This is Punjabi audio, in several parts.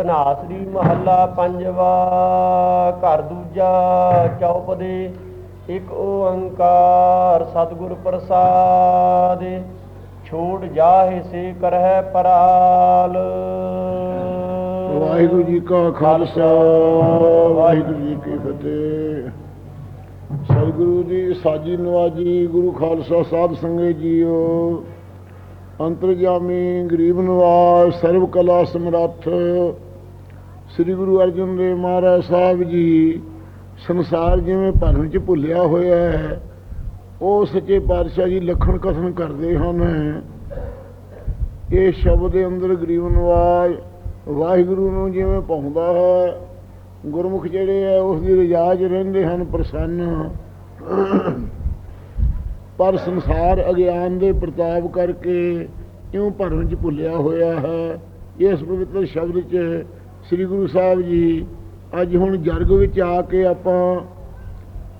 ਧਨਾਸਰੀ ਮਹੱਲਾ ਪੰਜਵਾ, ਘਰ ਦੂਜਾ, ਚੌਪਦੇ, ਇੱਕ ਓੰਕਾਰ ਸਤਿਗੁਰ ਪ੍ਰਸਾਦ, ਛੋੜ ਜਾਹੇ ਸੇ ਕਰਹਿ ਪਰਾਲ। ਵਾਹਿਗੁਰੂ ਜੀ ਕਾ ਖਾਲਸਾ, ਵਾਹਿਗੁਰੂ ਜੀ ਕੀ ਫਤਿਹ। ਸਤਿਗੁਰੂ ਦੀ ਸਾਜੀ ਨਵਾਜੀ, ਗੁਰੂ ਖਾਲਸਾ ਸਾਧ ਸੰਗਤ ਜੀਓ। ਅੰਤਰਜਾਮੀ ਗਰੀਬ ਨਵਾਜ ਸਰਬ ਕਲਾ ਸਮਰੱਥ ਸ੍ਰੀ ਗੁਰੂ ਅਰਜਨ ਦੇਵ ਮਹਾਰਾਜ ਸਾਹਿਬ ਜੀ ਸੰਸਾਰ ਜਿਵੇਂ ਭਰਮ ਚ ਭੁੱਲਿਆ ਹੋਇਆ ਹੈ, ਉਹ ਸੱਚੇ ਪਾਤਸ਼ਾਹ ਜੀ ਲਖਣ ਕਥਨ ਕਰਦੇ ਹਨ। ਇਹ ਸ਼ਬਦ ਦੇ ਅੰਦਰ ਗਰੀਬ ਨਵਾਜ ਵਾਹਿਗੁਰੂ ਨੂੰ ਜਿਵੇਂ ਪਾਉਂਦਾ ਹੈ, ਗੁਰਮੁਖ ਜਿਹੜੇ ਹੈ ਉਸ ਦੀ ਰਜਾ 'ਚ ਰਹਿੰਦੇ ਹਨ ਪ੍ਰਸੰਨ। ਪਰ ਸੰਸਾਰ ਅਗਿਆਨ ਦੇ ਪ੍ਰਤਾਪ ਕਰਕੇ ਇਉਂ ਭਰਮ 'ਚ ਭੁੱਲਿਆ ਹੋਇਆ ਹੈ, ਇਸ ਪਵਿੱਤਰ ਸ਼ਬਦ 'ਚ ਸ੍ਰੀ ਗੁਰੂ ਸਾਹਿਬ ਜੀ, ਅੱਜ ਹੁਣ ਜਰਗ ਵਿੱਚ ਆ ਕੇ ਆਪਾਂ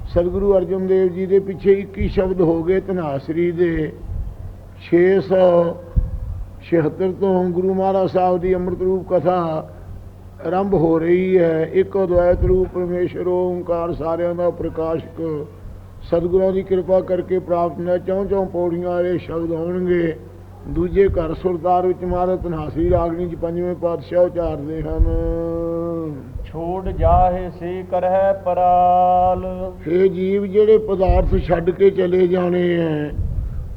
ਸਤਿਗੁਰੂ ਅਰਜਨ ਦੇਵ ਜੀ ਦੇ ਪਿੱਛੇ 21 ਸ਼ਬਦ ਹੋ ਗਏ ਧਨਾਸਰੀ ਦੇ। 676 ਤੋਂ ਗੁਰੂ ਮਹਾਰਾਜ ਸਾਹਿਬ ਦੀ ਅੰਮ੍ਰਿਤ ਰੂਪ ਕਥਾ ਆਰੰਭ ਹੋ ਰਹੀ ਹੈ। ਇੱਕ ਅਦਵੈਤ ਰੂਪ ਪਰਮੇਸ਼ਰ, ਓੰਕਾਰ ਸਾਰਿਆਂ ਦਾ ਪ੍ਰਕਾਸ਼ਕ। ਸਤਿਗੁਰਾਂ ਦੀ ਕਿਰਪਾ ਕਰਕੇ ਪ੍ਰਾਪਤ ਨੇ ਚੌਂ ਚੌਂ ਪੌੜੀਆਂ ਵਾਲੇ ਸ਼ਬਦ ਹੋਣਗੇ ਦੂਜੇ ਘਰ ਸੁਰਤਾਰ ਵਿੱਚ ਮਹਾਰਾਜ ਧਨਾਸਰੀ ਰਾਗਣੀ ਚ ਪੰਜਵੇਂ ਪਾਤਸ਼ਾਹ ਉਚਾਰਦੇ ਹਨ। ਛੋੜ ਜਾਹੇ ਸੇ ਕਰਹਿ ਪਰਾਲ। ਇਹ ਜੀਵ ਜਿਹੜੇ ਪਦਾਰਥ ਛੱਡ ਕੇ ਚਲੇ ਜਾਣੇ ਐ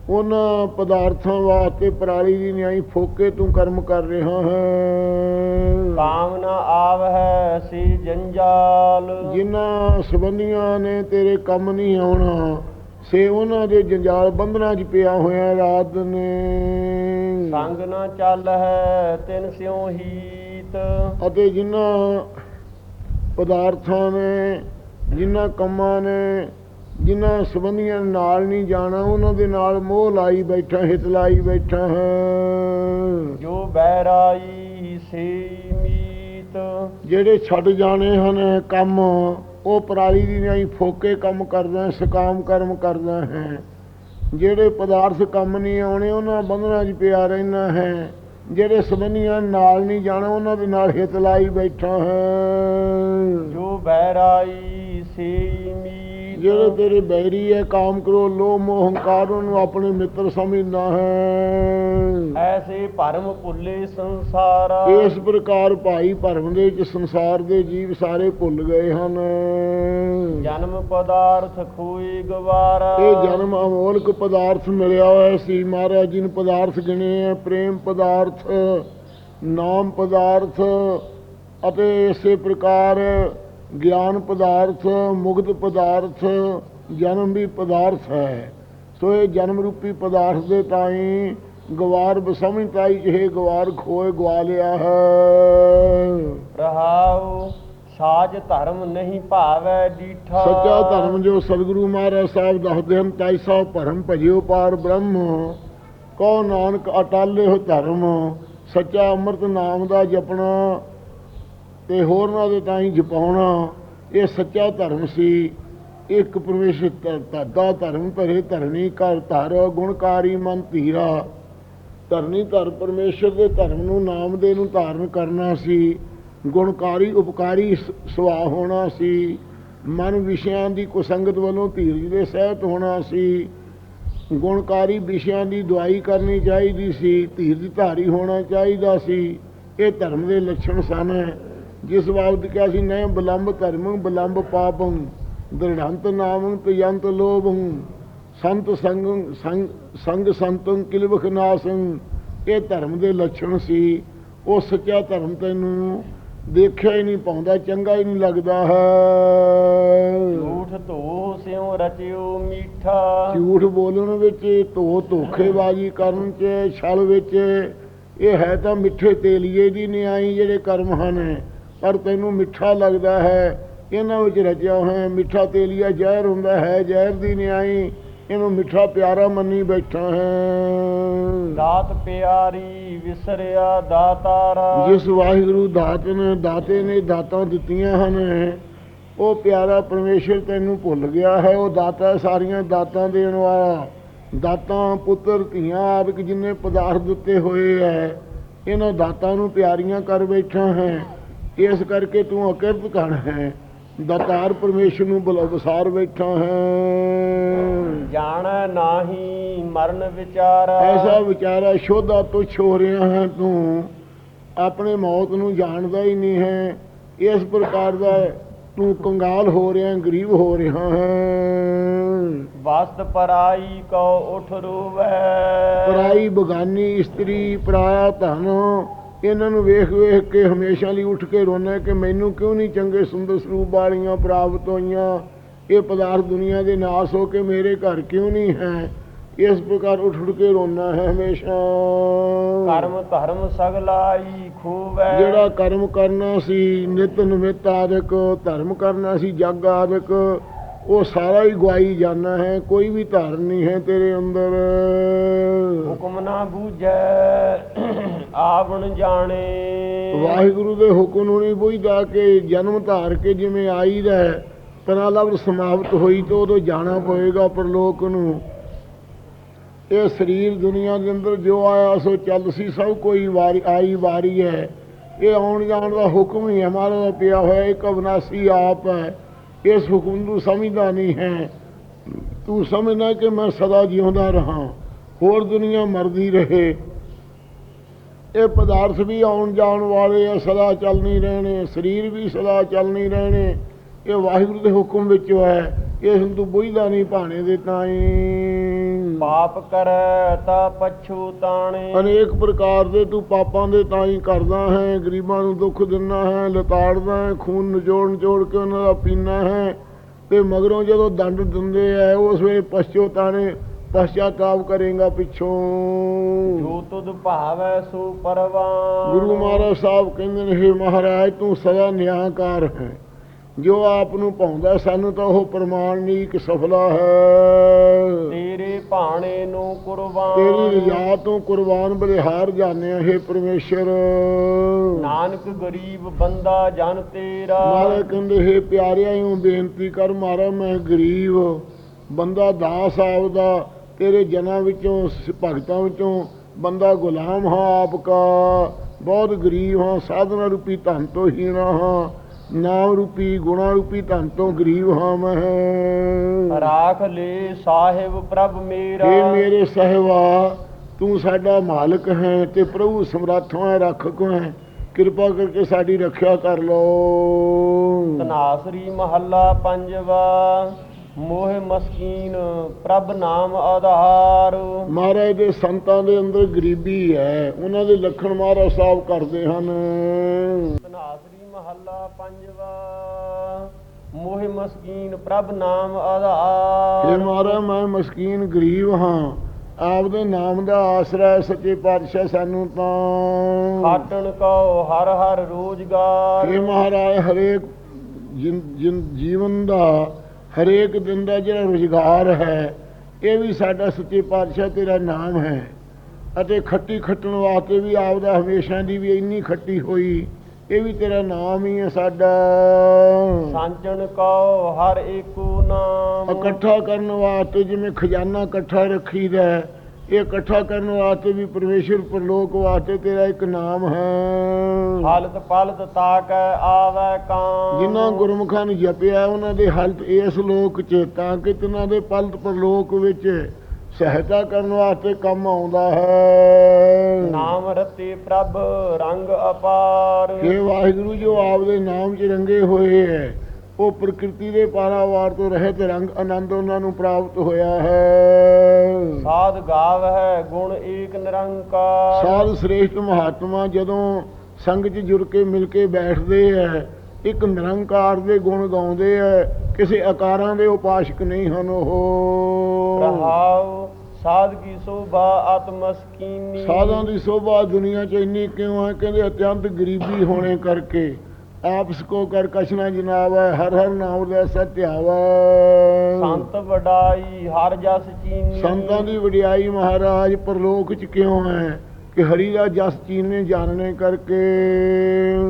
ਉਹਨਾਂ ਪਦਾਰਥਾਂ ਵਾਸਤੇ ਪਰਾਲੀ ਦੀ ਨਿਆਈ ਫੋਕੇ ਤੂੰ ਕਰਮ ਕਰ ਰਿਹਾ ਹੈ। ਕਾਮਨਾ ਆਵਹਿ ਸੀ ਜੰਜਾਲ। ਜਿਨ੍ਹਾਂ ਸੰਬੰਧੀਆਂ ਨੇ ਤੇਰੇ ਕੰਮ ਨਹੀਂ ਆਉਣਾ ਸੇ ਉਹਨਾਂ ਦੇ ਜੰਜਾਲ ਬੰਧਨਾਂ 'ਚ ਪਿਆ ਹੋਇਆ ਰਾਤ ਨੇ। ਸੰਗ ਨਾ ਚੱਲ ਹੈ ਤਿਨ ਸਿਉ ਹੀਤ। ਅਤੇ ਜਿਨ੍ਹਾਂ ਪਦਾਰਥਾਂ ਨੇ ਜਿਨ੍ਹਾਂ ਕੰਮਾਂ ਨੇ ਜਿਨ੍ਹਾਂ ਸੰਬੰਧੀਆਂ ਨਾਲ ਨਹੀਂ ਜਾਣਾ ਉਹਨਾਂ ਦੇ ਨਾਲ ਮੋਹ ਲਾਈ ਬੈਠਾ ਹਿਤ ਲਾਈ ਬੈਠਾ ਹੈ। ਜੋ ਬਹਿਰਾਈ ਸੇ ਮੀਤ। ਜਿਹੜੇ ਛੱਡ ਜਾਣੇ ਹਨ ਕੰਮ ਉਹ ਪਰਾਲੀ ਦੀ ਨਹੀਂ ਫੋਕੇ ਕੰਮ ਕਰਦਾ ਸਕਾਮ ਕਰਮ ਕਰਦਾ ਹੈ। ਜਿਹੜੇ ਪਦਾਰਥ ਕੰਮ ਨਹੀਂ ਆਉਣੇ ਉਹਨਾਂ ਬੰਧਨਾਂ 'ਚ ਪਿਆ ਰਹਿਣਾ ਹੈ। ਜਿਹੜੇ ਸੰਬੰਧੀਆਂ ਨਾਲ ਨਹੀਂ ਜਾਣਾ ਉਹਨਾਂ ਦੇ ਨਾਲ ਹਿਤ ਲਾਈ ਬੈਠਾ ਹੈ। ਜੋ ਬਹਿਰਾਈ ਸੇ ਮੀਤ। ਜਿਹੜੇ ਤੇਰੇ ਬੈਰੀ ਹੈ ਕਾਮ ਕਰੋ ਲੋਭ ਮੋਹ ਹੰਕਾਰ ਉਹਨੂੰ ਆਪਣੇ ਮਿੱਤਰ ਸਮਝਦਾ ਹੈ। ਭਰਮ ਭੁੱਲੇ ਸੰਸਾਰਾ। ਇਸ ਪ੍ਰਕਾਰ ਭਾਈ ਭਰਮ ਦੇ ਵਿੱਚ ਸੰਸਾਰ ਦੇ ਜੀਵ ਸਾਰੇ ਭੁੱਲ ਗਏ ਹਨ। ਜਨਮ ਪਦਾਰਥ ਖੋਈ ਗਵਾਰਾ। ਇਹ ਜਨਮ ਅਮੋਲਕ ਪਦਾਰਥ ਮਿਲਿਆ ਹੋਇਆ ਸੀ ਮਹਾਰਾਜ ਜੀ ਨੇ। ਪਦਾਰਥ ਗਿਣੇ ਆ ਪ੍ਰੇਮ ਪਦਾਰਥ ਨਾਮ ਪਦਾਰਥ ਅਤੇ ਇਸੇ ਪ੍ਰਕਾਰ ਗਿਆਨ ਪਦਾਰਥ ਮੁਗਧ ਪਦਾਰਥ ਜਨਮ ਵੀ ਪਦਾਰਥ ਹੈ। ਸੋ ਇਹ ਜਨਮ ਰੂਪੀ ਪਦਾਰਥ ਦੇ ਤਾਈ ਗਵਾਰ ਬਸਮਝ ਤਾਈ ਜਿਹੇ ਗਵਾਰ ਖੋਏ ਗਵਾ ਲਿਆ ਹੈ। ਰਹਾਉ ਸਾਜ ਧਰਮ ਨਹੀਂ ਭਾਵੈ ਡੀਠਾ। ਸੱਚਾ ਧਰਮ ਜੋ ਸਤਿਗੁਰੂ ਮਹਾਰਾਜ ਸਾਹਿਬ ਦੱਸਦੇ ਹਨ ਤਾਈ ਸਾਹਿਬ ਭਰਮ ਭਜਿਓ ਪਾਰ ਬ੍ਰਹਮ। ਕੋ ਨਾਨਕ ਅਟਾਲੇ ਹੋ ਧਰਮ ਸੱਚਾ ਅੰਮ੍ਰਿਤ ਨਾਮ ਦਾ ਜਪਣਾ। ਤੇ ਹੋਰਨਾਂ ਦੇ ਤਾਈਂ ਜਪਾਉਣਾ। ਇਹ ਸੱਚਾ ਧਰਮ ਸੀ। ਇੱਕ ਪਰਮੇਸ਼ਰ ਧਾਦਾ ਧਰਮ ਧਰੇ ਧਰਨੀ ਕਰ ਧਰ ਗੁਣਕਾਰੀ ਮਨ ਧੀਰਾ। ਧਰਨੀ ਧਰ ਪਰਮੇਸ਼ਰ ਦੇ ਧਰਮ ਨੂੰ, ਨਾਮ ਦੇ ਨੂੰ ਧਾਰਨ ਕਰਨਾ ਸੀ। ਗੁਣਕਾਰੀ, ਉਪਕਾਰੀ ਸ- ਸੁਭਾਅ ਹੋਣਾ ਸੀ। ਮਨ ਵਿਸ਼ਿਆਂ ਦੀ ਕੁਸੰਗਤ ਵੱਲੋਂ ਧੀਰਜ ਦੇ ਸਹਿਤ ਹੋਣਾ ਸੀ। ਗੁਣਕਾਰੀ ਵਿਸ਼ਿਆਂ ਦੀ ਦਵਾਈ ਕਰਨੀ ਚਾਹੀਦੀ ਸੀ ਧੀਰਜ ਧਾਰੀ ਹੋਣਾ ਚਾਹੀਦਾ ਸੀ। ਇਹ ਧਰਮ ਦੇ ਲੱਛਣ ਸਨ। ਜਿਸ ਬਾਬਤ ਕਿਹਾ ਸੀ ਨੈ ਬਲੰਬ ਧਰਮੰ, ਬਲੰਬ ਪਾਪੰ, ਦ੍ਰਿੜੰਤ ਨਾਮੰ, ਤਯੰਤ ਲੋਭੰ। ਸੰਤ ਸੰਗ ਸੰਗ ਸੰਗ ਸੰਤੰ ਕਿਲਵਖ ਨਾਸੰ ਇਹ ਧਰਮ ਦੇ ਲੱਛਣ ਸੀ। ਉਹ ਸੱਚਾ ਧਰਮ ਤੈਨੂੰ ਦੇਖਿਆ ਹੀ ਨਹੀਂ ਪਾਉਂਦਾ ਚੰਗਾ ਹੀ ਨਹੀਂ ਲੱਗਦਾ ਹੈ। ਝੂਠ ਧੋ ਸਿਉ ਰਚਿਓ ਮੀਠਾ। ਝੂਠ ਬੋਲਣ ਵਿੱਚ ਧੋ ਧੋਖੇਬਾਜ਼ੀ ਕਰਨ ਚ ਛਲ ਵਿੱਚ। ਇਹ ਹੈ ਤਾਂ ਮਿੱਠੇ ਤੇਲੀਏ ਦੀ ਨਿਆਈ ਜਿਹੜੇ ਕਰਮ ਹਨ ਪਰ ਤੈਨੂੰ ਮਿੱਠਾ ਲੱਗਦਾ ਹੈ। ਇਹਨਾਂ ਵਿੱਚ ਰਚਿਆ ਹੋਇਆ ਮਿੱਠਾ ਤੇਲੀਆ ਜ਼ਹਿਰ ਹੁੰਦਾ ਹੈ ਜ਼ਹਿਰ ਦੀ ਨਿਆਈ। ਇਹਨੂੰ ਮਿੱਠਾ ਪਿਆਰਾ ਮੰਨੀ ਬੈਠਾ ਹੈ। ਦਾਤ ਪਿਆਰੀ ਵਿਸਰਿਆ ਦਾਤਾਰਾ। ਜਿਸ ਵਾਹਿਗੁਰੂ ਦਾਤ ਨੇ ਦਾਤੇ ਨੇ ਦਾਤਾਂ ਦਿੱਤੀਆਂ ਹਨ ਉਹ ਪਿਆਰਾ ਪਰਮੇਸ਼ਰ ਤੈਨੂੰ ਭੁੱਲ ਗਿਆ ਹੈ। ਉਹ ਦਾਤਾ ਸਾਰੀਆਂ ਦਾਤਾਂ ਦੇਣ ਵਾਲਾ ਦਾਤਾਂ ਪੁੱਤਰ ਧੀਆਂ ਆਦਿਕ ਜਿੰਨੇ ਪਦਾਰਥ ਦਿੱਤੇ ਹੋਏ ਹੈ ਇਹਨਾਂ ਦਾਤਾਂ ਨੂੰ ਪਿਆਰੀਆਂ ਕਰ ਬੈਠਾ ਹੈ। ਇਸ ਕਰਕੇ ਤੂੰ ਅਕਿਰਤ ਕਣ ਹੈ। ਦਾਤਾਰ ਪਰਮੇਸ਼ਰ ਨੂੰ ਬੁਲਾ ਬੈਠਾ ਹੈ। ਜਾਣੈ ਨਾਹੀ ਮਰਨ ਵਿਚਾਰ। ਐਸਾ ਵਿਚਾਰਾ ਸ਼ੋਧਾ ਤੁਛ ਹੋ ਰਿਹਾ ਹੈ ਤੂੰ। ਆਪਣੇ ਮੌਤ ਨੂੰ ਜਾਣਦਾ ਹੀ ਨਹੀਂ ਹੈ। ਇਸ ਪ੍ਰਕਾਰ ਦਾ ਤੂੰ ਕੰਗਾਲ ਹੋ ਰਿਹਾ ਗਰੀਬ ਹੋ ਰਿਹਾ ਹੈ। ਵਸਤ ਪਰਾਈ ਕੋ ਉਠ ਰੋਵੈ। ਪਰਾਈ ਬਗਾਨੀ ਇਸਤਰੀ ਪਰਾਇਆ ਧਨ। ਇਹਨਾਂ ਨੂੰ ਵੇਖ ਵੇਖ ਕੇ ਹਮੇਸ਼ਾ ਲਈ ਉੱਠ ਕੇ ਰੋਣਾ ਕਿ ਮੈਨੂੰ ਕਿਉਂ ਨਹੀਂ ਚੰਗੇ ਸੁੰਦਰ ਸਰੂਪ ਵਾਲੀਆਂ ਪ੍ਰਾਪਤ ਹੋਈਆਂ? ਇਹ ਪਦਾਰਥ ਦੁਨੀਆ ਦੇ ਨਾਸ ਹੋ ਕੇ ਮੇਰੇ ਘਰ ਕਿਉਂ ਨਹੀਂ ਹੈ? ਇਸ ਪ੍ਰਕਾਰ ਉੱਠ ਉੱਠ ਕੇ ਰੋਣਾ ਹੈ ਹਮੇਸ਼ਾ। ਕਰਮ ਧਰਮ ਸਗਲਾਈ ਖੂਵੈ ਜਿਹੜਾ ਕਰਮ ਕਰਨਾ ਸੀ ਨਿਤ ਨਮਿਤ ਆਦਿਕ ਧਰਮ ਕਰਨਾ ਸੀ ਜਗ ਆਦਿਕ ਉਹ ਸਾਰਾ ਹੀ ਗਵਾਈ ਜਾਣਾ ਹੈ ਕੋਈ ਵੀ ਧਾਰਨ ਨਹੀਂ ਹੈ ਤੇਰੇ ਅੰਦਰ। ਹੁਕਮ ਨਾ ਬੂਝੈ ਆਵਣ ਜਾਣੇ। ਵਾਹਿਗੁਰੂ ਦੇ ਹੁਕਮ ਨੂੰ ਨਹੀਂ ਬੁਝਦਾ ਕਿ ਜਨਮ ਧਾਰ ਕੇ ਜਿਵੇਂ ਆਈਦਾ ਹੈ, ਪਰਾਲਬ ਸਮਾਪਤ ਹੋਈ ਤੇ ਉਦੋਂ ਜਾਣਾ ਪਏਗਾ ਪਰਲੋਕ ਨੂੰ। ਇਹ ਸਰੀਰ ਦੁਨੀਆ ਦੇ ਅੰਦਰ ਜੋ ਆਇਆ ਸੋ ਚੱਲ ਸੀ ਸਭ ਕੋਈ ਵਾਰੀ ਆਈ ਵਾਰੀ ਹੈ। ਇਹ ਆਉਣ ਜਾਣ ਦਾ ਹੁਕਮ ਹੀ ਹਮਾਰਾ ਦਾ ਪਿਆ ਹੋਇਆ ਇੱਕ ਅਵਨਾਸੀ ਆਪ ਹੈ। ਇਸ ਹੁਕਮ ਨੂੰ ਸਮਝਦਾ ਨਹੀਂ ਹੈ। ਤੂੰ ਸਮਝਣਾ ਕਿ ਮੈਂ ਸਦਾ ਜਿਉਂਦਾ ਰਹਾ, ਹੋਰ ਦੁਨੀਆ ਮਰਦੀ ਰਹੇ। ਇਹ ਪਦਾਰਥ ਵੀ ਆਉਣ ਜਾਣ ਵਾਲੇ ਆ, ਸਦਾ ਚੱਲ ਨਹੀਂ ਰਹਿਣੇ, ਸਰੀਰ ਵੀ ਸਦਾ ਚੱਲ ਨਹੀਂ ਰਹਿਣੇ। ਇਹ ਵਾਹਿਗੁਰੂ ਦੇ ਹੁਕਮ ਵਿੱਚ ਹੈ। ਇਹ ਹੁਣ ਤੂੰ ਬੁਝਦਾ ਨਹੀਂ ਭਾਣੇ ਦੇ ਤਾਈ। ਪਾਪ ਕਰੈ ਤਾ ਪਛੂਤਾਣੇ ਅਨੇਕ ਪ੍ਰਕਾਰ ਦੇ ਤੂੰ ਪਾਪਾਂ ਦੇ ਤਾਈ ਕਰਦਾ ਹੈ ਗਰੀਬਾਂ ਨੂੰ ਦੁੱਖ ਦਿੰਦਾ ਹੈ ਲਤਾੜਦਾ ਹੈ ਖੂਨ ਨਿਚੋੜ ਨਿਚੋੜ ਕੇ ਉਹਨਾਂ ਦਾ ਪੀਣਾ ਹੈ। ਤੇ ਮਗਰੋਂ ਜਦੋਂ ਦੰਡ ਦਿੰਦੇ ਆ ਉਸ ਵੇਲੇ ਪਛਤਾਣੇ ਪਛਤਾਪ ਕਰੇਗਾ ਪਿੱਛੋਂ। ਜੋ ਤੁਧ ਭਾਵੈ ਸੋ ਪਰਵਾਨ ਗੁਰੂ ਮਹਾਰਾਜ ਸਾਹਿਬ ਕਹਿੰਦੇ ਨੇ हे ਮਹਾਰਾਜ ਤੂੰ ਸਦਾ ਨਿਆਂਕਾਰ ਹੈ। ਜੋ ਆਪ ਨੂੰ ਪਾਉਂਦਾ ਸਾਨੂੰ ਤਾਂ ਉਹ ਪ੍ਰਮਾਣ ਨਹੀਂ ਕਿ ਸਫਲਾ ਹੈ। ਤੇਰੇ ਭਾਣੇ ਨੂੰ ਕੁਰਬਾਨ। ਤੇਰੀ ਰਜਾ ਤੋਂ ਕੁਰਬਾਨ ਬਲਿਹਾਰ ਜਾਣਿਆ ਹੈ ਪਰਮੇਸ਼ਰ। ਨਾਨਕ ਗਰੀਬ ਬੰਦਾ ਜਨ ਤੇਰਾ। ਮਹਾਰਾਜ ਕਹਿੰਦੇ ਹੈ ਪਿਆਰਿਆਂ ਨੂੰ ਬੇਨਤੀ ਕਰ ਮਾਰਾ ਮੈਂ ਗਰੀਬ। ਬੰਦਾ ਦਾਸ ਆਪਦਾ ਤੇਰੇ ਜਨਾਂ ਵਿੱਚੋਂ ਭਗਤਾਂ ਵਿੱਚੋਂ ਬੰਦਾ ਗੁਲਾਮ ਹਾਂ ਆਪ ਕਾ ਬਹੁਤ ਗਰੀਬ ਹਾਂ ਸਾਧਨਾ ਰੂਪੀ ਧਨ ਤੋਂ ਹੀਣਾ ਹਾਂ। ਨਾਮ ਰੂਪੀ ਗੁਣਾ ਰੂਪੀ ਧਨ ਤੋਂ ਗਰੀਬ ਹਾਂ ਮੈਂ। ਰਾਖ ਲੈ ਸਾਹਿਬ ਪ੍ਰਭ ਮੇਰਾ। ਇਹ ਮੇਰੇ ਸਹਿਵਾ ਤੂੰ ਸਾਡਾ ਮਾਲਕ ਹੈ ਤੇ ਪ੍ਰਭੂ ਸਮਰੱਥ ਹੈ ਰੱਖਕ ਹੈ। ਕਿਰਪਾ ਕਰਕੇ ਸਾਡੀ ਰੱਖਿਆ ਕਰ ਲੋ ਤਨਾਸਰੀ ਮਹੱਲਾ ਪੰਜਵਾ ਮੋਹ ਮਸਕੀਨ ਪ੍ਰਭ ਨਾਮ ਆਧਾਰ। ਮਹਾਰਾਜ ਦੇ ਸੰਤਾਂ ਦੇ ਅੰਦਰ ਗਰੀਬੀ ਹੈ ਉਹਨਾਂ ਦੇ ਲੱਖਣ ਮਹਾਰਾਜ ਸਾਹਿਬ ਕਰਦੇ ਹਨ। ਤਨਾਸਰੀ ਮਹੱਲਾ ਪੰਜਵਾ ਮੋਹ ਮਸਕੀਨ ਪ੍ਰਭ ਨਾਮ ਆਧਾਰ। ਇਹ ਮਹਾਰਾਜ ਮੈਂ ਮਸਕੀਨ ਗਰੀਬ ਹਾਂ। ਆਪਦੇ ਨਾਮ ਦਾ ਆਸਰਾ ਹੈ ਸੱਚੇ ਪਾਤਸ਼ਾਹ ਸਾਨੂੰ ਤਾਂ। ਖਾਟਣ ਕੋ ਹਰ ਹਰ ਰੋਜਗਾਰ। ਇਹ ਮਹਾਰਾਜ ਹਰੇਕ ਜੀਵਨ ਦਾ ਹਰੇਕ ਦਿਨ ਦਾ ਜਿਹੜਾ ਰੁਜ਼ਗਾਰ ਹੈ ਇਹ ਵੀ ਸਾਡਾ ਸੱਚੇ ਪਾਤਸ਼ਾਹ ਤੇਰਾ ਨਾਮ ਹੈ। ਅਤੇ ਖੱਟੀ ਖੱਟਣ ਵਾਸਤੇ ਵੀ ਆਪਦਾ ਹਮੇਸ਼ਾ ਦੀ ਵੀ ਇੰਨੀ ਖੱਟੀ ਹੋਈ। ਇਹ ਵੀ ਤੇਰਾ ਨਾਮ ਹੀ ਹੈ ਸਾਡਾ। ਸਾਂਚਣ ਕੋ ਹਰ ਏਕੋ ਨਾਮ। ਇਕੱਠਾ ਕਰਨ ਵਾਸਤੇ ਜਿਵੇਂ ਖਜ਼ਾਨਾ ਇਕੱਠਾ ਰੱਖੀਦਾ ਹੈ, ਇਹ ਇਕੱਠਾ ਕਰਨ ਵਾਸਤੇ ਵੀ ਪਰਮੇਸ਼ਰ ਪਰਲੋਕ ਵਾਸਤੇ ਤੇਰਾ ਇੱਕ ਨਾਮ ਹੈ। ਹਾਲਤ ਪਲਤ ਤਾਕੈ ਆਵੈ ਕਾਂ ਜਿਨ੍ਹਾਂ ਗੁਰਮੁਖਾਂ ਨੂੰ ਜਪਿਆ ਉਹਨਾਂ ਦੇ ਹਲਤ ਇਸ ਲੋਕ ਚ ਤਾਂ ਕਿ ਤਿਨਾਂ ਦੇ ਪਲਤ ਪਰਲੋਕ ਵਿੱਚ ਸਹਾਇਤਾ ਕਰਨ ਵਾਸਤੇ ਕੰਮ ਆਉਂਦਾ ਹੈ। ਨਾਮ ਰਤੇ ਪ੍ਰਭ ਰੰਗ ਅਪਾਰ। ਇਹ ਵਾਹਿਗੁਰੂ ਜੋ ਆਪਦੇ ਨਾਮ 'ਚ ਰੰਗੇ ਹੋਏ ਹੈ ਉਹ ਪ੍ਰਕਿਰਤੀ ਦੇ ਪਾਰਾਵਾਰ ਤੋਂ ਰਹਿਤ ਰੰਗ ਆਨੰਦ ਉਹਨਾਂ ਨੂੰ ਪ੍ਰਾਪਤ ਹੋਇਆ ਹੈ। ਸਾਧ ਗਾਵ ਹੈ ਗੁਣ ਏਕ ਨਿਰੰਕਾਰ। ਸਾਧ ਸ੍ਰੇਸ਼ਟ ਮਹਾਤਮਾ ਜਦੋਂ ਸੰਗ 'ਚ ਜੁੜ ਕੇ ਮਿਲ ਕੇ ਬੈਠਦੇ ਹੈ ਇੱਕ ਨਿਰੰਕਾਰ ਦੇ ਗੁਣ ਗਾਉਂਦੇ ਹੈ ਕਿਸੇ ਆਕਾਰਾਂ ਦੇ ਉਪਾਸ਼ਕ ਨਹੀਂ ਹਨ ਉਹ। ਰਹਾਉ ਸਾਧ ਕੀ ਸੋਭਾ ਆਤਮਸਕੀਨੀ ਸਾਧਾਂ ਦੀ ਸੋਭਾ ਦੁਨੀਆ 'ਚ ਇੰਨੀ ਕਿਉਂ ਹੈ ਕਹਿੰਦੇ ਅਤਿਅੰਤ ਗਰੀਬੀ ਹੋਣੇ ਕਰਕੇ। ਆਪਸ ਕੋ ਕਰ ਕਛਨਾ ਜਨਾਬ ਹੈ ਹਰ ਹਰ ਨਾਮ ਦਾ ਸਤਿਆਵਾ ਸੰਤ ਵਡਾਈ ਹਰ ਜਸ ਚੀਨੀ। ਸੰਤਾਂ ਦੀ ਵਡਿਆਈ ਮਹਾਰਾਜ ਪਰਲੋਕ 'ਚ ਕਿਉਂ ਹੈ ਕਿ ਹਰੀ ਦਾ ਜਸ ਚੀਨਨੇ ਜਾਣਨੇ ਕਰਕੇ?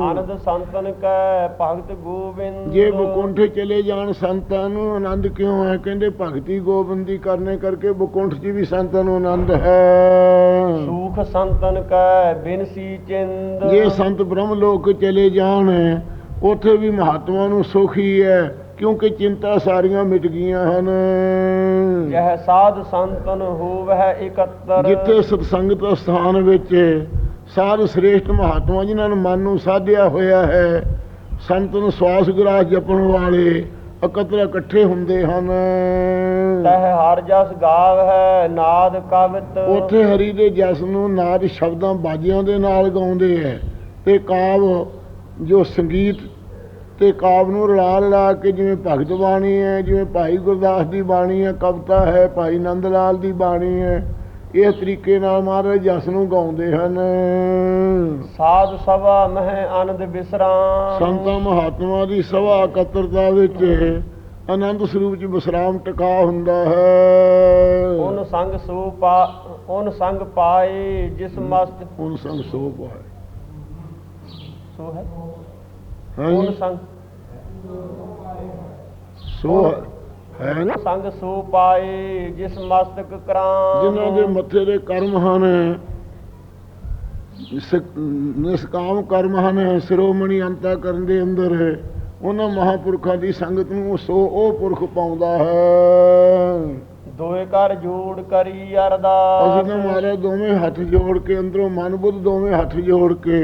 ਆਨੰਦ ਸੰਤਨ ਕੈ ਭਗਤ ਗੋਬਿੰਦ। ਜੇ ਬਕੁੰਠ ਚਲੇ ਜਾਣ ਸੰਤਾਂ ਨੂੰ ਆਨੰਦ ਕਿਉਂ ਹੈ? ਕਹਿੰਦੇ ਭਗਤੀ ਗੋਬਿੰਦੀ ਕਰਨੇ ਕਰਕੇ ਬਕੁੰਠ 'ਚ ਵੀ ਸੰਤਾਂ ਨੂੰ ਆਨੰਦ ਹੈ। ਸੂਖ ਸੰਤਨ ਕੈ ਬਿਨਸੀ ਚਿੰਦ। ਜੇ ਸੰਤ ਬ੍ਰਹਮ ਲੋਕ ਚਲੇ ਜਾਣ ਉੱਥੇ ਵੀ ਮਹਾਤਮਾ ਨੂੰ ਸੁਖ ਹੈ। ਕਿਉਂਕਿ ਚਿੰਤਾ ਸਾਰੀਆਂ ਮਿਟ ਗਈਆਂ ਹਨ। ਜਹ ਸਾਧ ਸੰਤਨ ਹੋਵਹਿ ਇਕੱਤਰ। ਜਿੱਥੇ ਸਤਸੰਗਤ ਸਥਾਨ ਵਿੱਚ ਸਾਧ ਸ੍ਰੇਸ਼ਟ ਮਹਾਤਮਾ ਜਿਨ੍ਹਾਂ ਨੂੰ ਮਨ ਨੂੰ ਸਾਧਿਆ ਹੋਇਆ ਹੈ ਸੰਤ ਨੂੰ ਸਵਾਸ ਗ੍ਰਾਸ ਜਪਣ ਵਾਲੇ ਇਕੱਤਰ ਇਕੱਠੇ ਹੁੰਦੇ ਹਨ। ਤਹ ਹਰ ਜਸ ਗਾਵਹਿ ਨਾਦ ਕਵਿਤ। ਉੱਥੇ ਹਰੀ ਦੇ ਜਸ ਨੂੰ ਨਾਦ ਸ਼ਬਦਾਂ ਬਾਜੀਆਂ ਦੇ ਨਾਲ ਗਾਉਂਦੇ ਹੈ ਤੇ ਕਾਵ ਜੋ ਸੰਗੀਤ ਤੇ ਕਾਵ ਨੂੰ ਰਲਾ ਰਲਾ ਕੇ ਜਿਵੇਂ ਭਗਤ ਬਾਣੀ ਹੈ ਜਿਵੇਂ ਭਾਈ ਗੁਰਦਾਸ ਦੀ ਬਾਣੀ ਹੈ ਕਵਿਤਾ ਹੈ ਭਾਈ ਨੰਦ ਲਾਲ ਦੀ ਬਾਣੀ ਹੈ ਇਸ ਤਰੀਕੇ ਨਾਲ ਮਹਾਰਾਜ ਜਸ ਨੂੰ ਗਾਉਂਦੇ ਹਨ। ਸਾਧ ਸਭਾ ਮਹਿ ਆਨੰਦ ਬਿਸਰਾਮ। ਸੰਤਾਂ ਮਹਾਤਮਾ ਦੀ ਸਭਾ ਇਕੱਤਰਤਾ ਵਿੱਚ ਆਨੰਦ ਸਰੂਪ ਚ ਵਿਸਰਾਮ ਟਿਕਾ ਹੁੰਦਾ ਹੈ। ਉਨ ਸੰਗ ਸੋ ਪਾ ਉਨ ਸੰਗ ਪਾਏ ਜਿਸ ਮਸਤ ਹੁਣ ਸੰਗ ਸੋ ਪਾਏ। ਸੋ ਹੈ? ਹਾਂ ਜੀ, ਸੰਗ? ਸੋ ਹੈ ਨਾ ਸੰਗ ਸੋ ਪਾਏ ਜਿਸ ਮਸਤਕ ਕਰਾਂ ਜਿਨ੍ਹਾਂ ਦੇ ਮੱਥੇ ਦੇ ਕਰਮ ਹਨ ਨਿਸ- ਨਿਸਕਾਮ ਕਰਮ ਹਨ ਸਿਰੋਮਣੀ ਅੰਤਾ ਕਰਨ ਦੇ ਅੰਦਰ ਉਹਨਾਂ ਮਹਾਪੁਰਖਾਂ ਦੀ ਸੰਗਤ ਨੂੰ ਸੋ ਉਹ ਪੁਰਖ ਪਾਉਂਦਾ ਹੈ। ਦੋਏ ਕਰ ਜੋੜ ਕਰੀ ਅਸੀਂ ਅਰਦਾਸ ਤਾਂ ਮਹਾਰਾਜ ਦੋਵੇਂ ਹੱਥ ਜੋੜ ਕੇ ਅੰਦਰੋਂ ਮਨ ਬੁੱਧ ਦੋਵੇਂ ਹੱਥ ਜੋੜ ਕੇ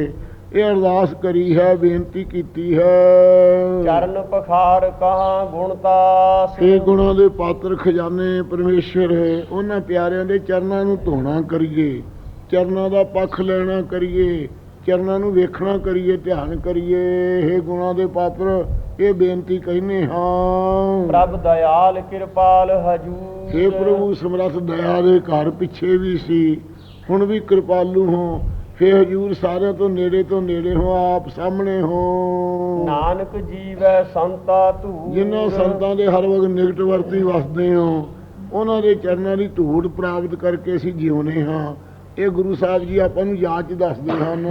ਇਹ ਅਰਦਾਸ ਕਰੀ ਹੈ ਬੇਨਤੀ ਕੀਤੀ ਹੈ। ਚਰਨ ਪਖਾਰ ਕਹਾ ਗੁਣਤਾਸ ਇਹ ਗੁਣਾਂ ਦੇ ਪਾਤਰ ਖਜ਼ਾਨੇ ਪਰਮੇਸ਼ਰ ਹੈ। ਉਹਨਾਂ ਪਿਆਰਿਆਂ ਦੇ ਚਰਨਾਂ ਨੂੰ ਧੋਣਾ ਕਰੀਏ ਚਰਨਾਂ ਦਾ ਪੱਖ ਲੈਣਾ ਕਰੀਏ ਚਰਨਾਂ ਨੂੰ ਵੇਖਣਾ ਕਰੀਏ ਧਿਆਨ ਕਰੀਏ। ਇਹ ਗੁਣਾਂ ਦੇ ਪਾਤਰ ਇਹ ਬੇਨਤੀ ਕਹਿੰਨੇ ਹਾਂ। ਪ੍ਰਭ ਦਇਆਲ ਕਿਰਪਾਲ ਹਜੂਰ। हे ਪ੍ਰਭੂ ਸਮਰੱਥ ਦਇਆ ਦੇ ਘਰ ਪਿੱਛੇ ਵੀ ਸੀ। ਹੁਣ ਵੀ ਕਿਰਪਾਲੂ ਹੋ। ਫੇ ਹਜੂਰ ਸਾਰਿਆਂ ਤੋਂ ਨੇੜੇ ਤੋਂ ਨੇੜੇ ਹੋ ਆਪ ਸਾਹਮਣੇ ਹੋ। ਨਾਨਕ ਜੀਵੈ ਸੰਤਾ ਧੂ ਜਿਨ੍ਹਾਂ ਸੰਤਾਂ ਦੇ ਹਰ ਵਕਤ ਨਿਕਟ ਵਰਤੀ ਵਸਦੇ ਹੋ ਉਹਨਾਂ ਦੇ ਚਰਨਾਂ ਦੀ ਧੂੜ ਪ੍ਰਾਪਤ ਕਰਕੇ ਅਸੀਂ ਜਿਉਨੇ ਹਾਂ। ਇਹ ਗੁਰੂ ਸਾਹਿਬ ਜੀ ਆਪਾਂ ਨੂੰ ਯਾਦ ਚ ਦੱਸਦੇ ਹਨ।